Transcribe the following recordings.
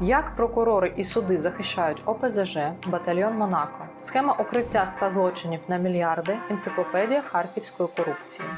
Як прокурори і суди захищають ОПЗЖ, батальйон Монако, схема укриття ста злочинів на мільярди, енциклопедія харківської корупції.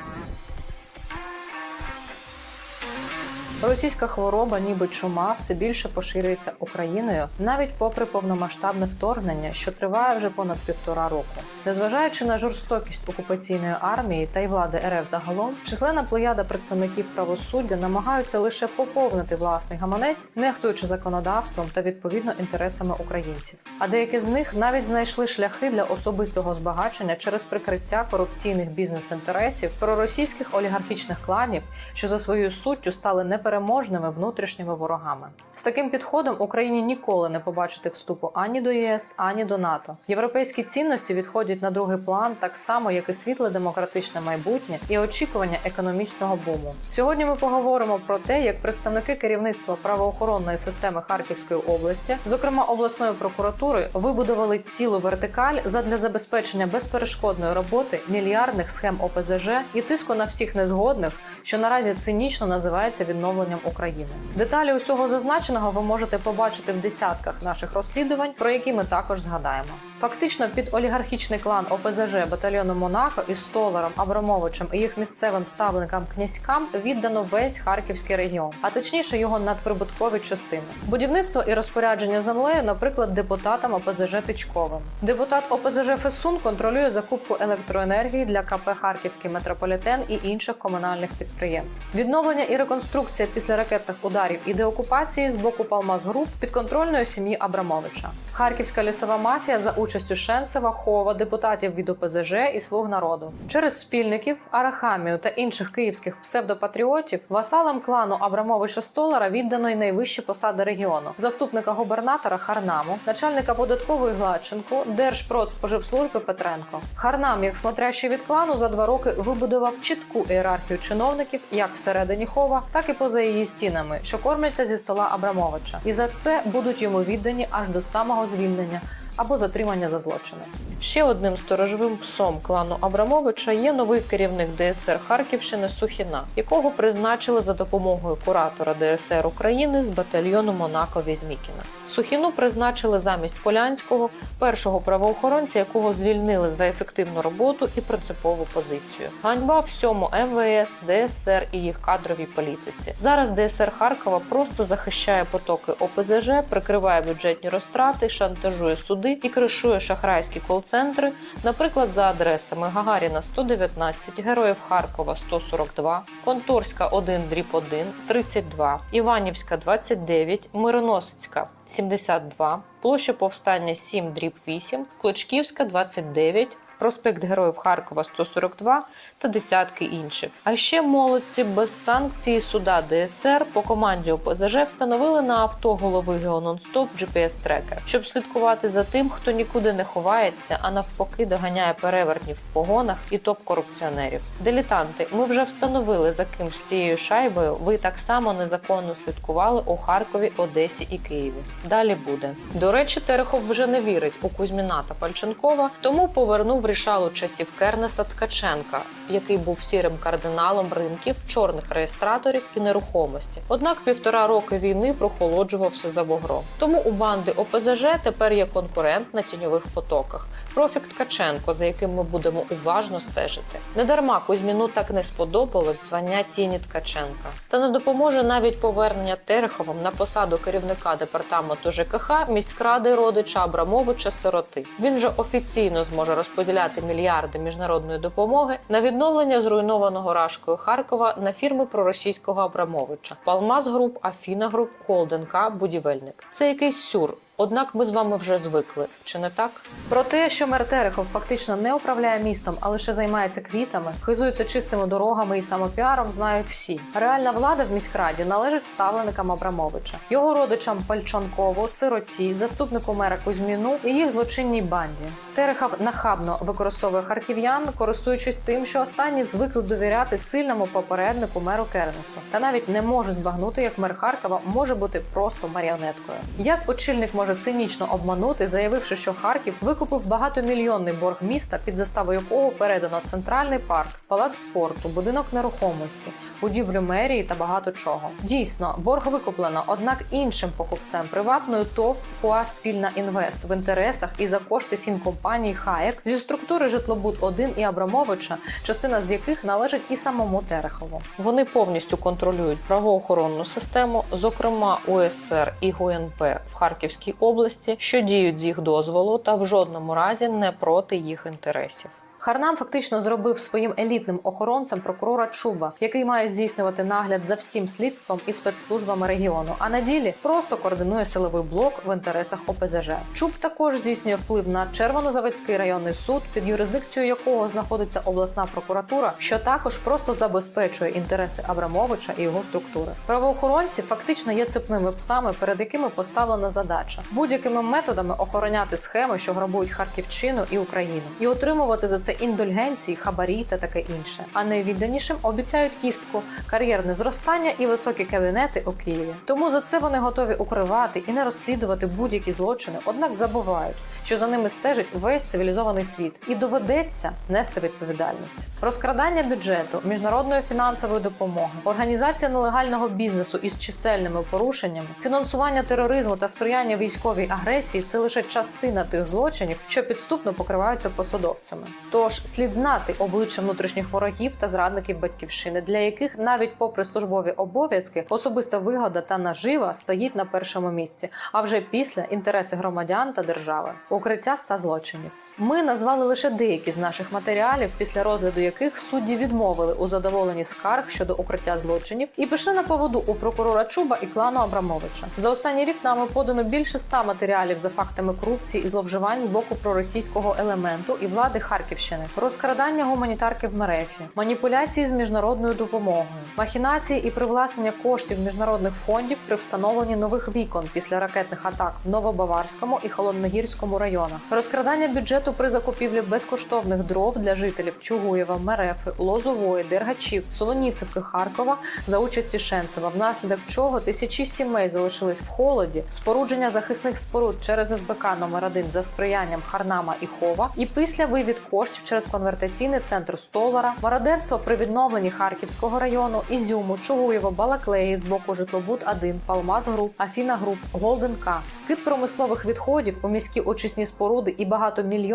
Російська хвороба, ніби чума, все більше поширюється Україною, навіть попри повномасштабне вторгнення, що триває вже понад півтора року. Незважаючи на жорстокість окупаційної армії та й влади РФ загалом, численна плеяда представників правосуддя намагаються лише поповнити власний гаманець, нехтуючи законодавством та відповідно інтересами українців. А деякі з них навіть знайшли шляхи для особистого збагачення через прикриття корупційних бізнес-інтересів проросійських олігархічних кланів, що за своєю суттю стали непереможними внутрішніми ворогами. З таким підходом Україні ніколи не побачити вступу ані до ЄС, ані до НАТО. Європейські цінності відходять на другий план, так само як і світле демократичне майбутнє і очікування економічного буму. Сьогодні ми поговоримо про те, як представники керівництва правоохоронної системи Харківської області, зокрема обласної прокуратури, вибудували цілу вертикаль задля забезпечення безперешкодної роботи мільярдних схем ОПЗЖ і тиску на всіх незгодних, що наразі цинічно називається відновленням України. Деталі усього зазначеного ви можете побачити в десятках наших розслідувань, про які ми також згадаємо. Фактично, під олігархічний клан ОПЗЖ батальйону Монако із Столаром, Абрамовичем і їх місцевим ставленикам князькам віддано весь харківський регіон, а точніше його надприбуткові частини. Будівництво і розпорядження землею, наприклад, депутатам ОПЗЖ Тичковим. Депутат ОПЗЖ Фесун контролює закупку електроенергії для КП Харківський метрополітен і інших комунальних підприємств. Відновлення і реконструкція після ракетних ударів і деокупації з боку Палмаз Груп підконтрольної сім'ї Абрамовича. Харківська лісова мафія за участю Шенцева, Хова, депутатів від ОПЗЖ і слуг народу через спільників, Арахамію та інших київських псевдопатріотів васалам клану Абрамовича Столара віддано й найвищі посади регіону: заступника губернатора Харнаму, начальника податкової Гладченко, Держпродспоживслужби Петренко. Харнам, як смотрящий від клану, за два роки вибудував чітку ієрархію чиновників як всередині хова, так і поза її стінами, що кормляться зі стола Абрамовича, і за це будуть йому віддані аж до самого звільнення або затримання за злочини. Ще одним сторожовим псом клану Абрамовича є новий керівник ДСР Харківщини Сухіна, якого призначили за допомогою куратора ДСР України з батальйону Монако Візмікіна. Сухіну призначили замість Полянського, першого правоохоронця, якого звільнили за ефективну роботу і принципову позицію. Ганьба всьому МВС, ДСР і їх кадровій політиці. Зараз ДСР Харкова просто захищає потоки ОПЗЖ, прикриває бюджетні розтрати, шантажує суди і кришує шахрайські кол-центри, наприклад, за адресами Гагаріна 119, Героїв Харкова 142, Конторська 1 дріб 1, 32, Іванівська 29, Мироносицька 72, площа Повстання 7 дріб 8, Клочківська 29, проспект Героїв Харкова 142 та десятки інших. А ще молодці без санкції суда ДСР по команді ОПЗЖ встановили на авто голови Геононстоп GPS-трекер, щоб слідкувати за тим, хто нікуди не ховається, а навпаки доганяє перевертнів в погонах і топ-корупціонерів. Дилетанти, ми вже встановили за ким з цією шайбою. Ви так само незаконно слідкували у Харкові, Одесі і Києві. Далі буде. До речі, Терехов вже не вірить у Кузьміна та Пальченкова, тому повернув рішалу часів Кернеса Ткаченка, який був сірим кардиналом ринків, чорних реєстраторів і нерухомості. Однак півтора роки війни прохолоджувався за бугром. Тому у банди ОПЗЖ тепер є конкурент на тіньових потоках. Профік Ткаченко, за яким ми будемо уважно стежити. Недарма Кузьміну так не сподобалось звання тіні Ткаченка. Та не допоможе навіть повернення Тереховим на посаду керівника департаменту ЖКХ міськради родича Абрамовича Сироти. Він вже офіційно зможе розподіляти мільярди міжнародної допомоги на відновлення зруйнованого Рашкою Харкова на фірми проросійського Абрамовича Палмаз Груп, Афіна Груп, Холденка, Будівельник. Це якийсь сюр. Однак ми з вами вже звикли, чи не так? Про те, що мер Терехов фактично не управляє містом, а лише займається квітами, хизується чистими дорогами і самопіаром, знають всі. Реальна влада в міськраді належить ставленикам Абрамовича, його родичам Пальчанкову, сироті, заступнику мера Кузьміну і їх злочинній банді. Терехов нахабно використовує харків'ян, користуючись тим, що останні звикли довіряти сильному попереднику меру Кернесу, та навіть не можуть збагнути, як мер Харкова може бути просто маріонеткою. Як очільник може цинічно обманути, заявивши, що Харків викупив багатомільйонний борг міста, під заставу якого передано центральний парк, палац спорту, будинок нерухомості, будівлю мерії та багато чого. Дійсно, борг викуплено, однак іншим покупцем приватною ТОВ КУА Спільна Інвест в інтересах і за кошти фінкомпанії Хаєк зі структури житлобуд 1 і Абрамовича, частина з яких належить і самому Терехову. Вони повністю контролюють правоохоронну систему, зокрема УСР і ГУНП в Харківській області, що діють з їх дозволу та в жодному разі не проти їх інтересів. Харнам фактично зробив своїм елітним охоронцем прокурора Чуба, який має здійснювати нагляд за всім слідством і спецслужбами регіону. А на ділі просто координує силовий блок в інтересах ОПЗЖ. Чуб також здійснює вплив на Червонозаводський районний суд, під юрисдикцією якого знаходиться обласна прокуратура, що також просто забезпечує інтереси Абрамовича і його структури. Правоохоронці фактично є цепними псами, перед якими поставлена задача будь-якими методами охороняти схеми, що грабують Харківщину і Україну, і отримувати за це індульгенції, хабарі та таке інше. А найвідданішим обіцяють кістку, кар'єрне зростання і високі кабінети у Києві. Тому за це вони готові укривати і не розслідувати будь-які злочини, однак забувають, що за ними стежить весь цивілізований світ, і доведеться нести відповідальність. Розкрадання бюджету, міжнародної фінансової допомоги, організація нелегального бізнесу із чисельними порушеннями, фінансування тероризму та сприяння військовій агресії це лише частина тих злочинів, що підступно покриваються посадовцями. Тож слід знати обличчя внутрішніх ворогів та зрадників батьківщини, для яких навіть попри службові обов'язки, особиста вигода та нажива стоїть на першому місці, а вже після інтереси громадян та держави, укриття ста злочинів. Ми назвали лише деякі з наших матеріалів, після розгляду яких судді відмовили у задоволенні скарг щодо укриття злочинів і пішли на поводу у прокурора Чуба і клану Абрамовича. За останній рік нами подано більше ста матеріалів за фактами корупції і зловживань з боку проросійського елементу і влади Харківщини, розкрадання гуманітарки в Мерефі, маніпуляції з міжнародною допомогою, махінації і привласнення коштів міжнародних фондів при встановленні нових вікон після ракетних атак в Новобаварському і Холодногірському районах, розкрадання бюджету при закупівлі безкоштовних дров для жителів Чугуєва, Мерефи, Лозової, Дергачів, Солоніцевки, Харкова за участі Шенцева, внаслідок чого тисячі сімей залишились в холоді, спорудження захисних споруд через СБК номер 1 за сприянням Харнама і Хова, і після вивід коштів через конвертаційний центр Столара, мародерство при відновленні Харківського району, Ізюму, Чугуєва, Балаклеї з боку житлобуд 1 Палмаз Груп, Афіна Груп, Голден К, скид промислових відходів у міські очисні споруди і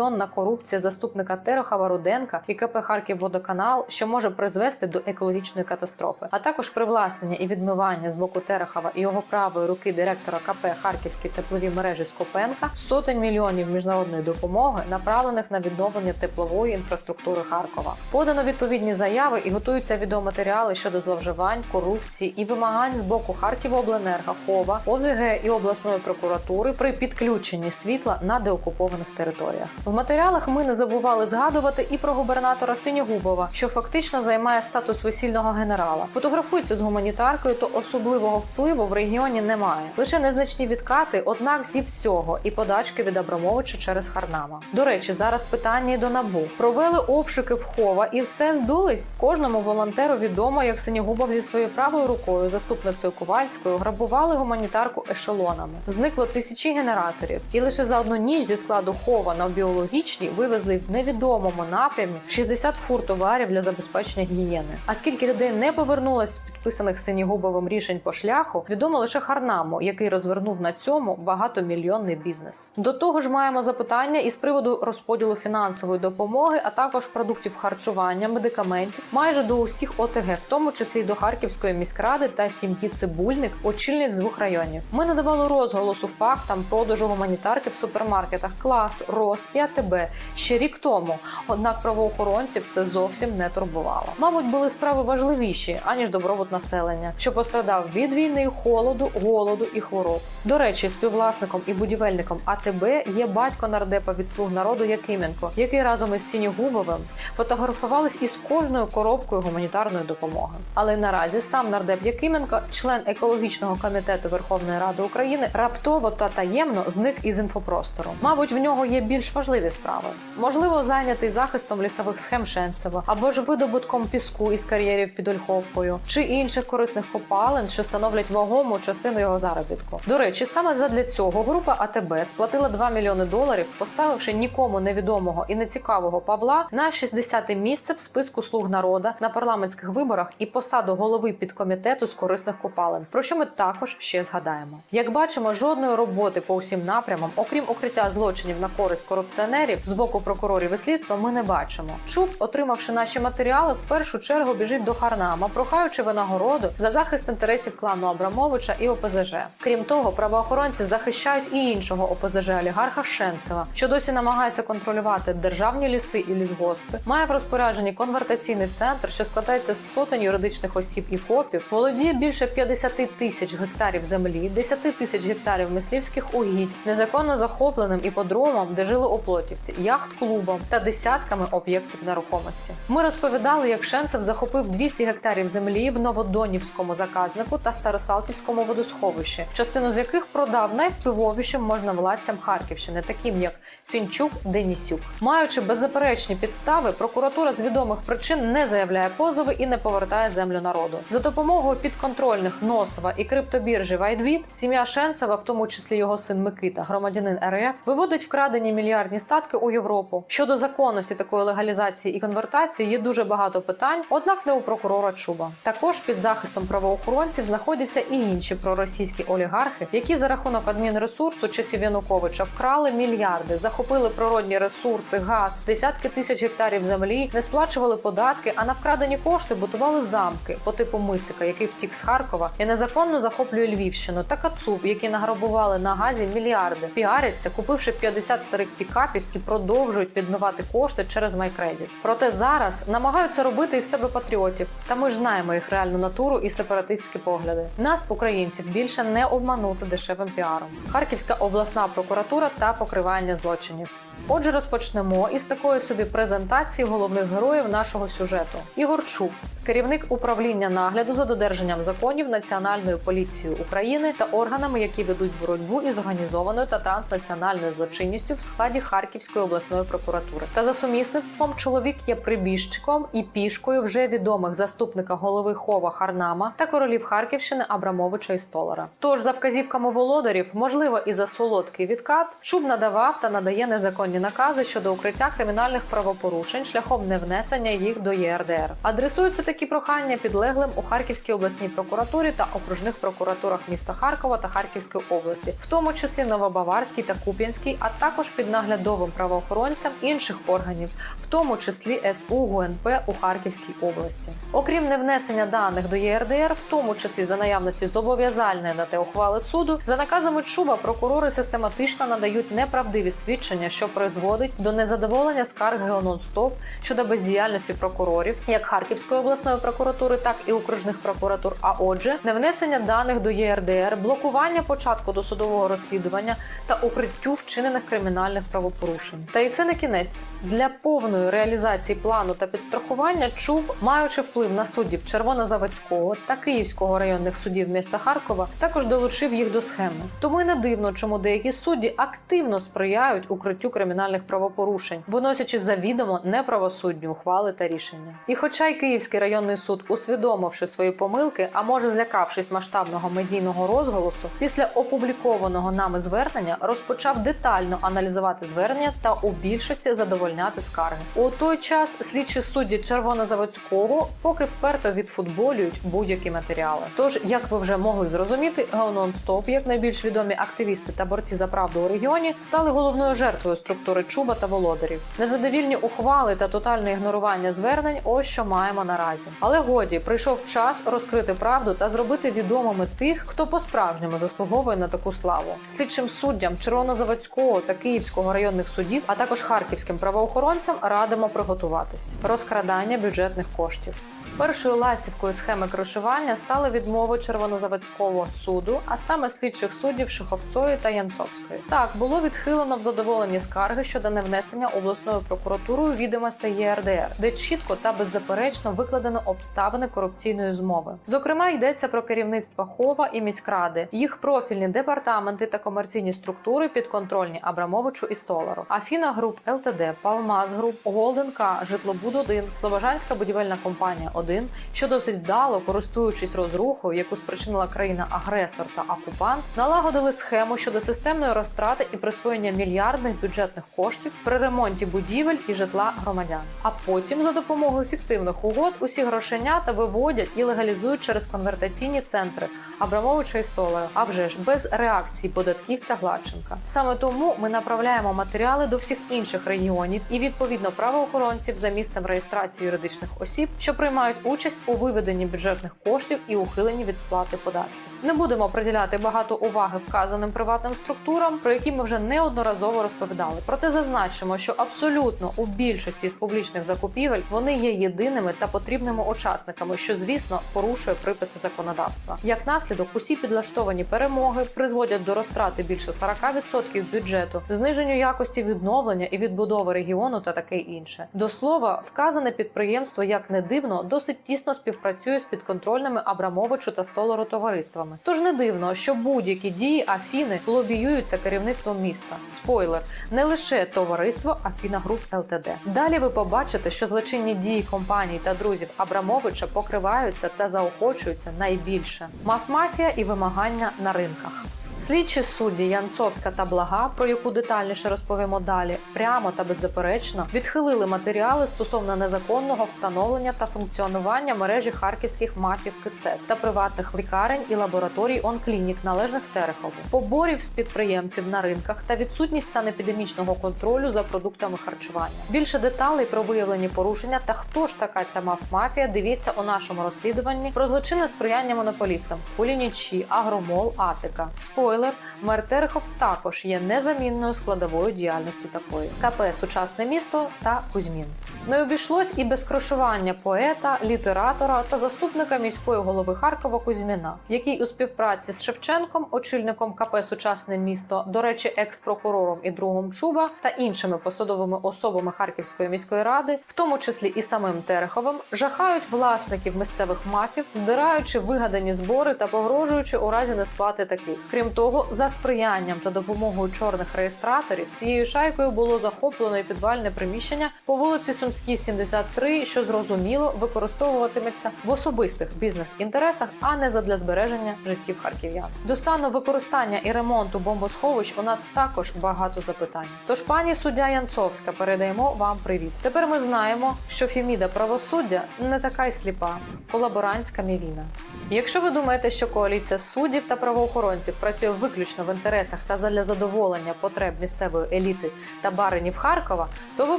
багатомільйонна корупція заступника Терехова Руденка і КП Харківводоканал, що може призвести до екологічної катастрофи, а також привласнення і відмивання з боку Терехова і його правої руки директора КП Харківські теплові мережі Скопенка сотень мільйонів міжнародної допомоги, направлених на відновлення теплової інфраструктури Харкова. Подано відповідні заяви і готуються відеоматеріали щодо зловживань, корупції і вимагань з боку Харківобленерго, Хова, ОЗГ і обласної прокуратури при підключенні світла на деокупованих територіях. Матеріалах ми не забували згадувати і про губернатора Синьогубова, що фактично займає статус весільного генерала. Фотографується з гуманітаркою, то особливого впливу в регіоні немає. Лише незначні відкати, однак зі всього і подачки від Абрамовича через Харнама. До речі, зараз питання і до набу провели обшуки в хова і все здулись. Кожному волонтеру відомо, як Синьогубов зі своєю правою рукою, заступницею Ковальською, грабували гуманітарку ешелонами. Зникло тисячі генераторів, і лише за одну ніч зі складу хова на біологічній вивезли в невідомому напрямі 60 фур товарів для забезпечення гігієни. А скільки людей не повернулось з підписаних Синігубовим рішень по шляху, відомо лише Харнаму, який розвернув на цьому багатомільйонний бізнес. До того ж, маємо запитання із приводу розподілу фінансової допомоги, а також продуктів харчування, медикаментів майже до усіх ОТГ, в тому числі до Харківської міськради та сім'ї Цибульник, очільниць з двох районів. Ми не давали розголосу фактам продажу гуманітарки в супермаркетах клас, рост і АТБ ще рік тому. Однак правоохоронців це зовсім не турбувало. Мабуть, були справи важливіші аніж добробут населення, що пострадав від війни, холоду, голоду і хвороб. До речі, співвласником і будівельником АТБ є батько нардепа від слуг народу Якименко, який разом із Сінігубовим фотографувались із кожною коробкою гуманітарної допомоги. Але наразі сам нардеп Якименко, член екологічного комітету Верховної Ради України, раптово та таємно зник із інфопростору. Мабуть, в нього є більш важливі важливі справи. Можливо, зайнятий захистом лісових схем Шенцева або ж видобутком піску із кар'єрів під Ольховкою, чи інших корисних копалин, що становлять вагому частину його заробітку. До речі, саме задля цього група АТБ сплатила 2 мільйони доларів, поставивши нікому невідомого і нецікавого Павла на 60-те місце в списку слуг народа на парламентських виборах і посаду голови підкомітету з корисних копалин. Про що ми також ще згадаємо. Як бачимо, жодної роботи по усім напрямам, окрім укриття злочинів на користь корупціонерів з боку прокурорів і слідства, ми не бачимо. Чуб, отримавши наші матеріали, в першу чергу біжить до Харнама, прохаючи винагороду за захист інтересів клану Абрамовича і ОПЗЖ. Крім того, правоохоронці захищають і іншого ОПЗЖ олігарха Шенцева, що досі намагається контролювати державні ліси і лісгоспи, має в розпорядженні конвертаційний центр, що складається з сотень юридичних осіб і ФОПів, володіє більше 50 тисяч гектарів землі, 10 тисяч гектарів мисливських угідь, незаконно захопленим іподромом, де жили оплотівці, яхт-клубом та десятками об'єктів нерухомості. Ми розповідали, як Шенцев захопив 200 гектарів землі в Новодонівському заказнику та Старосалтівському водосховищі, частину з яких продав найвпливовішим можновладцям Харківщини, таким як Сінчук Денісюк. Маючи беззаперечні підстави, прокуратура з відомих причин не заявляє позови і не повертає землю народу. За допомогою підконтрольних Носова і криптобіржі Вайтбіт сім'я Шенцева, в тому числі його син Микита, громадянин РФ, виводить вкрадені мільярдні статки у Європу. Щодо законності такої легалізації і конвертації є дуже багато питань, однак не у прокурора Чуба. Також під захистом правоохоронців знаходяться і інші проросійські олігархи, які за рахунок адмінресурсу часів Януковича вкрали мільярди, захопили природні ресурси, газ, десятки тисяч гектарів землі, не сплачували податки, а на вкрадені кошти будували замки по типу Мисика, який втік з Харкова і незаконно захоплює Львівщину, та Кацуб, які награбували на газі мільярди, піаряться, купивши 50 старих пікапів і продовжують відмивати кошти через майкредіт. Проте зараз намагаються робити із себе патріотів, та ми ж знаємо їх реальну натуру і сепаратистські погляди. Нас, українців, більше не обманути дешевим піаром. Харківська обласна прокуратура та покривання злочинів. Отже, розпочнемо із такої собі презентації головних героїв нашого сюжету. Ігор Чуб, керівник управління нагляду за додержанням законів Національною поліцією України та органами, які ведуть боротьбу із організованою та транснаціональною злочинністю в складі Харківської обласної прокуратури. Та за сумісництвом чоловік є прибіжчиком і пішкою вже відомих заступника голови Хова Харнама та королів Харківщини Абрамовича і Столара. Тож за вказівками володарів, можливо, і за солодкий відкат, Чуб надавав та надає незаконні накази щодо укриття кримінальних правопорушень шляхом невнесення їх до ЄРДР. Адресуються такі прохання підлеглим у Харківській обласній прокуратурі та окружних прокуратурах міста Харкова та Харківської області, в тому числі Новобаварській та Куп'янській, а також під наглядовим правоохоронцям інших органів, в тому числі СУ ГУНП у Харківській області. Окрім невнесення даних до ЄРДР, в тому числі за наявності зобов'язальної на те ухвали суду, за наказами Чуба прокурори систематично надають неправдиві свідчення, що призводить до незадоволення скарг Геонон-Стоп щодо бездіяльності прокурорів, як Харківської обласної прокуратури, так і окружних прокуратур. А отже, невнесення даних до ЄРДР, блокування початку досудового розслідування та укриттю вчинених кримінальних правопорушень. Та й це не кінець для повної реалізації плану та підстрахування. Чуб, маючи вплив на суддів Червонозаводського та Київського районних судів міста Харкова, також долучив їх до схеми. Тому й не дивно, чому деякі судді активно сприяють укриттю кримінальних правопорушень, виносячи завідомо неправосудні ухвали та рішення. І, хоча й Київський районний суд, усвідомивши свої помилки, а може злякавшись масштабного медійного розголосу, після опублікованого нами звернення розпочав детально аналізувати звернення та у більшості задовольняти скарги. У той час слідчі судді Червонозаводського поки вперто відфутболюють будь-які матеріали. Тож, як ви вже могли зрозуміти, Геонон Стоп, як найбільш відомі активісти та борці за правду у регіоні, стали головною жертвою структури Чуба та володарів. Незадовільні ухвали та тотальне ігнорування звернень. Ось що маємо наразі. Але годі прийшов час розкрити правду та зробити відомими тих, хто по-справжньому заслуговує на таку славу. Слідчим суддям Червонозаводського та Київського районних судів, а також харківським правоохоронцям радимо приготуватись розкрадання бюджетних коштів. Першою ластівкою схеми кришування стали відмови Червонозаводського суду, а саме слідчих суддів Шиховцої та Янцовської. Так було відхилено в задоволенні скарги щодо невнесення обласною прокуратурою відомостей ЄРДР, де чітко та беззаперечно викладено обставини корупційної змови. Зокрема, йдеться про керівництво Хова і міськради, їх профільні департаменти та комерційні структури підконтрольні Абрамовичу і Столару, Афіна Груп ЛТД, Палмаз Груп, Голден К, Житлобуд 1 Слобожанська будівельна компанія 1 що досить вдало, користуючись розрухою, яку спричинила країна-агресор та окупант, налагодили схему щодо системної розтрати і присвоєння мільярдних бюджетних коштів при ремонті будівель і житла громадян. А потім за допомогою фіктивних угод усі грошенята виводять і легалізують через конвертаційні центри Абрамовича і Столара, а вже ж без реакції податківця Гладченка. Саме тому ми направляємо матеріали до всіх інших регіонів і відповідно правоохоронців за місцем реєстрації юридичних осіб, що приймають участь у виведенні бюджетних коштів і ухиленні від сплати податків. Не будемо приділяти багато уваги вказаним приватним структурам, про які ми вже неодноразово розповідали. Проте зазначимо, що абсолютно у більшості з публічних закупівель вони є єдиними та потрібними учасниками, що звісно порушує приписи законодавства. Як наслідок, усі підлаштовані перемоги призводять до розтрати більше 40% бюджету, зниженню якості відновлення і відбудови регіону та таке інше. До слова, вказане підприємство, як не дивно, досить тісно співпрацює з підконтрольними Абрамовичу та Столару товариствами. Тож не дивно, що будь-які дії Афіни лобіюються керівництвом міста. Спойлер, не лише товариство Афіна Груп ЛТД. Далі ви побачите, що злочинні дії компаній та друзів Абрамовича покриваються та заохочуються найбільше. Маф-мафія і вимагання на ринках. Слідчі судді Янцовська та Блага, про яку детальніше розповімо далі, прямо та беззаперечно відхилили матеріали стосовно незаконного встановлення та функціонування мережі харківських мафів кисет та приватних лікарень і лабораторій онклінік, належних Терехову, поборів з підприємців на ринках та відсутність санепідемічного контролю за продуктами харчування. Більше деталей про виявлені порушення та хто ж така ця маф-мафія, дивіться у нашому розслідуванні про злочинне сприяння монополістам Кулінічі, Агромол, Атика. Спойлер, мер Терехов також є незамінною складовою діяльності такої КП Сучасне місто та Кузьмін. Не обійшлось і без крушування поета, літератора та заступника міської голови Харкова Кузьміна, який у співпраці з Шевченком, очільником КП Сучасне місто, до речі, екс-прокурором і другом Чуба та іншими посадовими особами Харківської міської ради, в тому числі і самим Тереховим, жахають власників місцевих мафів, здираючи вигадані збори та погрожуючи у разі несплати таких. Крім того, за сприянням та допомогою чорних реєстраторів цією шайкою було захоплено і підвальне приміщення по вулиці Сумській, 73, що зрозуміло використовуватиметься в особистих бізнес-інтересах, а не задля збереження життів харків'ян. До стану використання і ремонту бомбосховищ у нас також багато запитань. Тож, пані суддя Янцовська, передаємо вам привіт. Тепер ми знаємо, що Фіміда правосуддя не така й сліпа, колаборантська мівіна. Якщо ви думаєте, що коаліція суддів та правоохоронців працює виключно в інтересах та задля задоволення потреб місцевої еліти та баринів Харкова, то ви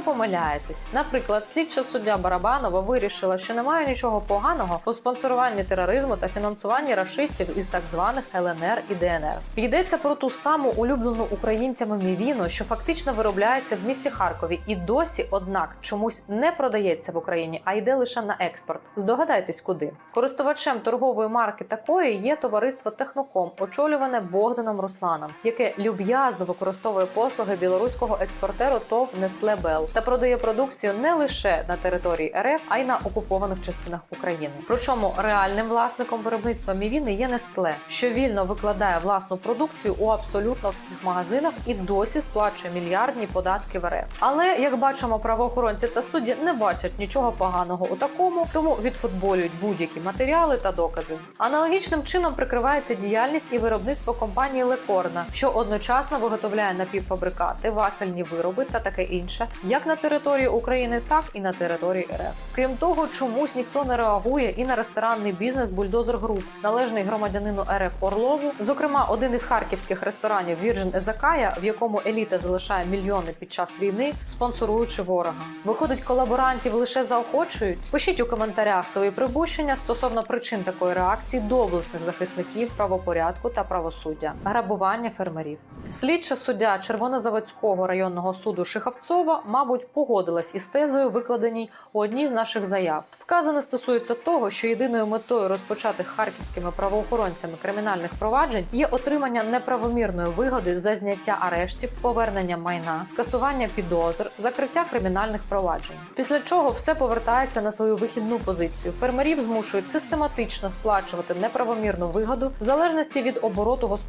помиляєтесь. Наприклад, слідча суддя Барабанова вирішила, що немає нічого поганого у спонсоруванні тероризму та фінансуванні рашистів із так званих ЛНР і ДНР. Йдеться про ту саму улюблену українцями мівіну, що фактично виробляється в місті Харкові, і досі, однак, чомусь не продається в Україні, а йде лише на експорт. Здогадайтесь, куди користувачем торгової марки такої є товариство Техноком, очолюване Богданом Русланом, яке люб'язно використовує послуги білоруського експортеру ТОВ Bell та продає продукцію не лише на території РФ, а й на окупованих частинах України. Причому реальним власником виробництва мівіни є Nestle, що вільно викладає власну продукцію у абсолютно всіх магазинах і досі сплачує мільярдні податки в РФ. Але як бачимо, правоохоронці та судді не бачать нічого поганого у такому, тому відфутболюють будь-які матеріали та докази. Аналогічним чином прикривається діяльність і виробництво компанії Лекорна, що одночасно виготовляє напівфабрикати, вафельні вироби та таке інше, як на території України, так і на території РФ. Крім того, чомусь ніхто не реагує і на ресторанний бізнес Бульдозер Груп, належний громадянину РФ Орлову. Зокрема, один із харківських ресторанів Вірджин Езакая, в якому еліта залишає мільйони під час війни, спонсоруючи ворога. Виходить, колаборантів лише заохочують. Пишіть у коментарях свої прибущення стосовно причин такої реакції доблесних захисників правопорядку та правосуддя, грабування фермерів. Слідча суддя Червонозаводського районного суду Шихавцова, мабуть, погодилась із тезою, викладеній у одній з наших заяв. Вказане стосується того, що єдиною метою розпочатих харківськими правоохоронцями кримінальних проваджень є отримання неправомірної вигоди за зняття арештів, повернення майна, скасування підозр, закриття кримінальних проваджень. Після чого все повертається на свою вихідну позицію. Фермерів змушують систематично сплачувати неправомірну вигоду в залежності від обороту господарства,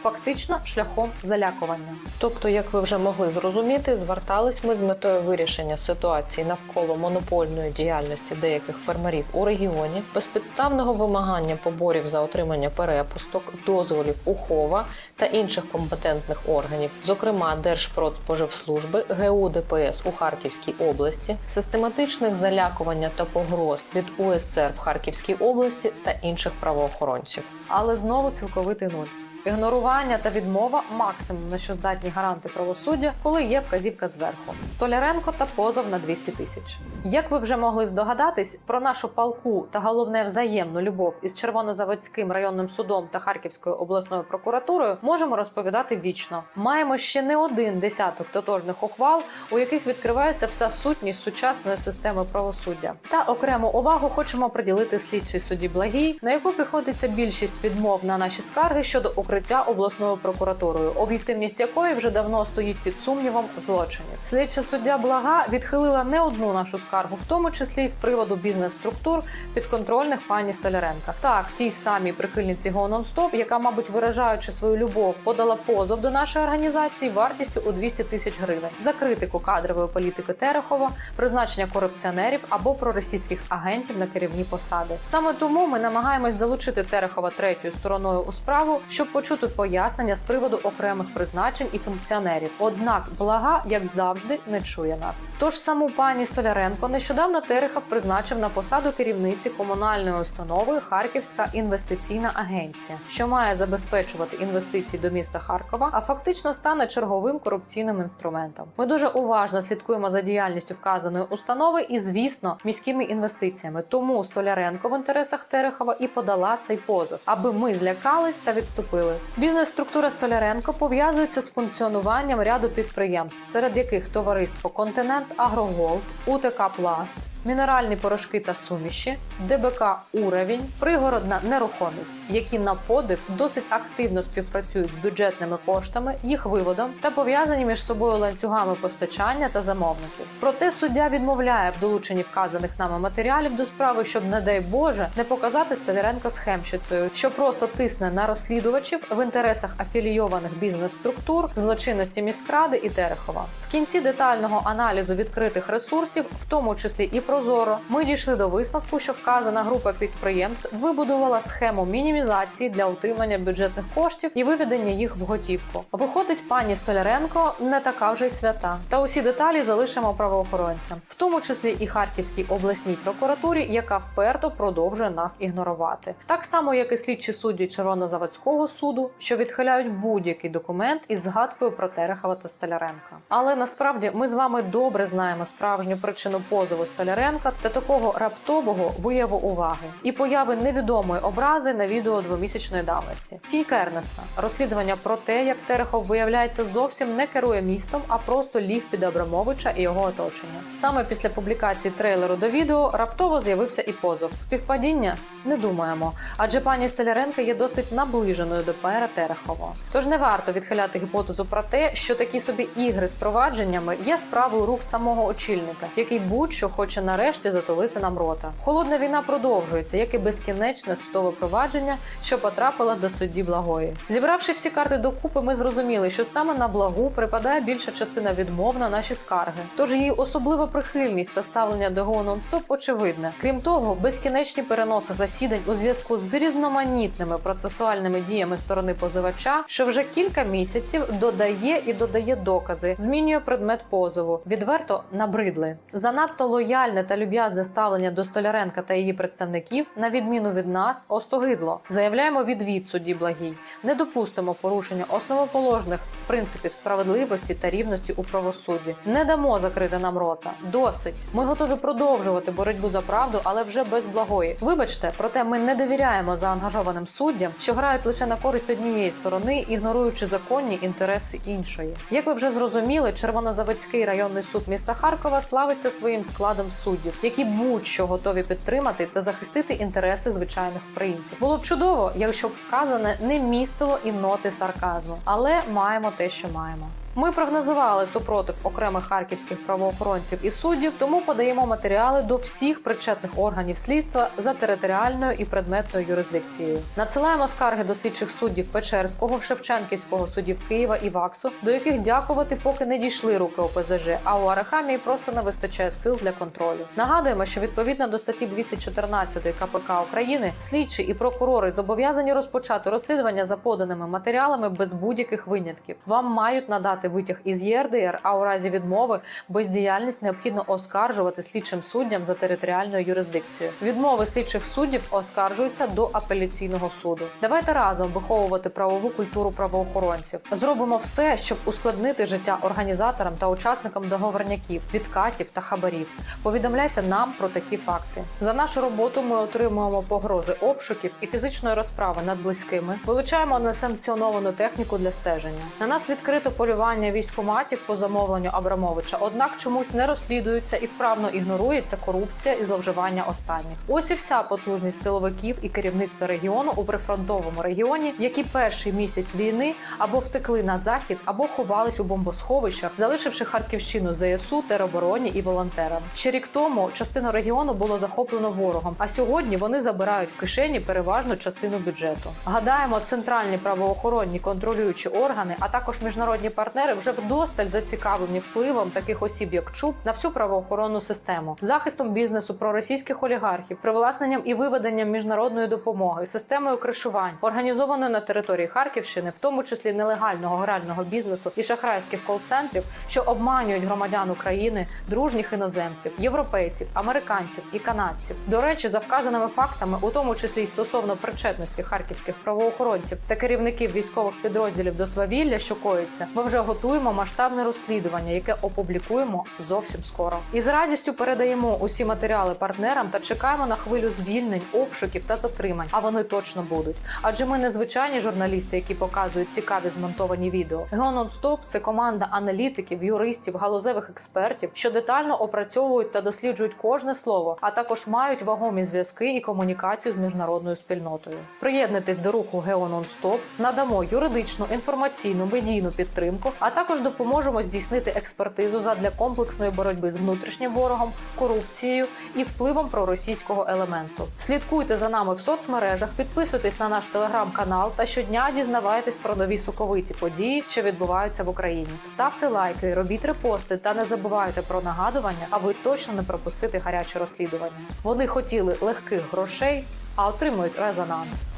фактично шляхом залякування. Тобто, як ви вже могли зрозуміти, звертались ми з метою вирішення ситуації навколо монопольної діяльності деяких фермерів у регіоні, безпідставного вимагання поборів за отримання перепусток, дозволів ухова та інших компетентних органів, зокрема Держпродспоживслужби, ГУ ДПС у Харківській області, систематичних залякування та погроз від УСР в Харківській області та інших правоохоронців. Але знову цілковитий нуль. Ігнорування та відмова максимум на що здатні гаранти правосуддя, коли є вказівка зверху. Столяренко та позов на 200 тисяч. Як ви вже могли здогадатись, про нашу палку та головне взаємну любов із Червонозаводським районним судом та Харківською обласною прокуратурою можемо розповідати вічно. Маємо ще не один десяток тотожних ухвал, у яких відкривається вся сутність сучасної системи правосуддя. Та окрему увагу хочемо приділити слідчій судді Благій, на яку приходиться більшість відмов на наші скарги щодо укриття обласною прокуратурою, об'єктивність якої вже давно стоїть під сумнівом злочинів. Слідча суддя Блага відхилила не одну нашу скаргу, в тому числі з приводу бізнес-структур підконтрольних пані Столяренка. Так, тій самій прихильниці Го Нон-Стоп, яка, мабуть, виражаючи свою любов, подала позов до нашої організації вартістю у 200 тисяч гривень за критику кадрової політики Терехова, призначення корупціонерів або проросійських агентів на керівні посади. Саме тому ми намагаємось залучити Терехова третьою стороною у справу, щоб почути пояснення з приводу окремих призначень і функціонерів. Однак блага, як завжди, не чує нас. Тож саму пані Столяренко нещодавно Терехов призначив на посаду керівниці комунальної установи Харківська інвестиційна агенція, що має забезпечувати інвестиції до міста Харкова, а фактично стане черговим корупційним інструментом. Ми дуже уважно слідкуємо за діяльністю вказаної установи і, звісно, міськими інвестиціями. Тому Столяренко в інтересах Терехова і подала цей позов, аби ми злякались та відступили. Бізнес-структура Столяренко пов'язується з функціонуванням ряду підприємств, серед яких товариство Континент Агроголд, УТК Пласт. Мінеральні порошки та суміші, ДБК Уровень, пригородна нерухомість, які на подив досить активно співпрацюють з бюджетними коштами, їх виводом та пов'язані між собою ланцюгами постачання та замовників. Проте суддя відмовляє в долученні вказаних нами матеріалів до справи, щоб, не дай Боже, не показати Столяренко схемщицею, що просто тисне на розслідувачів в інтересах афілійованих бізнес-структур, злочинності міськради і Терехова. В кінці детального аналізу відкритих ресурсів, в тому числі і Прозоро, ми дійшли до висновку, що вказана група підприємств вибудувала схему мінімізації для утримання бюджетних коштів і виведення їх в готівку. Виходить, пані Столяренко не така вже й свята. Та усі деталі залишимо правоохоронцям, в тому числі і Харківській обласній прокуратурі, яка вперто продовжує нас ігнорувати, так само як і слідчі судді Червонозаводського суду, що відхиляють будь-який документ із згадкою про Терехова та Столяренка. Але насправді ми з вами добре знаємо справжню причину позову Столяренка та такого раптового вияву уваги і появи невідомої образи на відео двомісячної давності. Тій Кернеса розслідування про те, як Терехов виявляється зовсім не керує містом, а просто ліг під Абрамовича і його оточення. Саме після публікації трейлеру до відео раптово з'явився і позов. Співпадіння не думаємо, адже пані Столяренко є досить наближеною до пера Терехова. Тож не варто відхиляти гіпотезу про те, що такі собі ігри з провадженнями є справою рук самого очільника, який будь-що хоче нарешті затулити нам рота. Холодна війна продовжується, як і безкінечне судове провадження, що потрапило до судді благої. Зібравши всі карти докупи, ми зрозуміли, що саме на благу припадає більша частина відмов на наші скарги. Тож її особлива прихильність та ставлення до ГО «Нон-стоп» очевидне. Крім того, безкінечні переноси засідань у зв'язку з різноманітними процесуальними діями сторони позивача, що вже кілька місяців додає і додає докази, змінює предмет позову. Відверто набридли. Занадто лояльне та люб'язне ставлення до Столяренка та її представників, на відміну від нас, остогидло. Заявляємо відвід судді благій. Не допустимо порушення основоположних принципів справедливості та рівності у правосудді. Не дамо закрити нам рота. Досить. Ми готові продовжувати боротьбу за правду, але вже без благої. Вибачте, проте ми не довіряємо заангажованим суддям, що грають лише на користь однієї сторони, ігноруючи законні інтереси іншої. Як ви вже зрозуміли, Червонозаводський районний суд міста Харкова славиться своїм складом суддів, які будь-що готові підтримати та захистити інтереси звичайних українців. Було б чудово, якщо б вказане не містило і ноти сарказму, але маємо те, що маємо. Ми прогнозували супротив окремих харківських правоохоронців і суддів, тому подаємо матеріали до всіх причетних органів слідства за територіальною і предметною юрисдикцією. Надсилаємо скарги до слідчих суддів Печерського, Шевченківського судів Києва і ВАКСу, до яких дякувати, поки не дійшли руки ОПЗЖ, а у Арахамії просто не вистачає сил для контролю. Нагадуємо, що відповідно до статті 214 КПК України слідчі і прокурори зобов'язані розпочати розслідування за поданими матеріалами без будь-яких винятків. Вам мають надати витяг із ЄРДР, а у разі відмови бездіяльність необхідно оскаржувати слідчим суддям за територіальною юрисдикцією. Відмови слідчих суддів оскаржуються до апеляційного суду. Давайте разом виховувати правову культуру правоохоронців. Зробимо все, щоб ускладнити життя організаторам та учасникам договорняків, відкатів та хабарів. Повідомляйте нам про такі факти. За нашу роботу ми отримуємо погрози обшуків і фізичної розправи над близькими. Вилучаємо несанкціоновану техніку для стеження. На нас відкрито полювання військоматів по замовленню Абрамовича, однак чомусь не розслідується і вправно ігнорується корупція і зловживання останніх. Ось і вся потужність силовиків і керівництва регіону у прифронтовому регіоні, які перший місяць війни або втекли на захід, або ховались у бомбосховищах, залишивши Харківщину ЗСУ, теробороні і волонтерам. Ще рік тому частину регіону було захоплено ворогом, а сьогодні вони забирають в кишені переважну частину бюджету. Гадаємо, центральні правоохоронні контролюючі органи, а також міжнародні партнери вже вдосталь зацікавлені впливом таких осіб, як ЧУП, на всю правоохоронну систему, захистом бізнесу проросійських олігархів, привласненням і виведенням міжнародної допомоги, системою кришувань, організованою на території Харківщини, в тому числі нелегального грального бізнесу і шахрайських кол-центрів, що обманюють громадян України, дружніх іноземців, європейців, американців і канадців. До речі, за вказаними фактами, у тому числі й стосовно причетності харківських правоохоронців та керівників військових підрозділів до свавілля, що коїться, ми вже готуємо масштабне розслідування, яке опублікуємо зовсім скоро. І з радістю передаємо усі матеріали партнерам та чекаємо на хвилю звільнень, обшуків та затримань. А вони точно будуть. Адже ми не звичайні журналісти, які показують цікаві змонтовані відео. Геононстоп це команда аналітиків, юристів, галузевих експертів, що детально опрацьовують та досліджують кожне слово, а також мають вагомі зв'язки і комунікацію з міжнародною спільнотою. Приєднуйтесь до руху Геононстоп, надамо юридичну, інформаційну, медійну підтримку, а також допоможемо здійснити експертизу задля комплексної боротьби з внутрішнім ворогом, корупцією і впливом проросійського елементу. Слідкуйте за нами в соцмережах, підписуйтесь на наш телеграм-канал та щодня дізнавайтесь про нові соковиті події, що відбуваються в Україні. Ставте лайки, робіть репости та не забувайте про нагадування, аби точно не пропустити гаряче розслідування. Вони хотіли легких грошей, а отримують резонанс.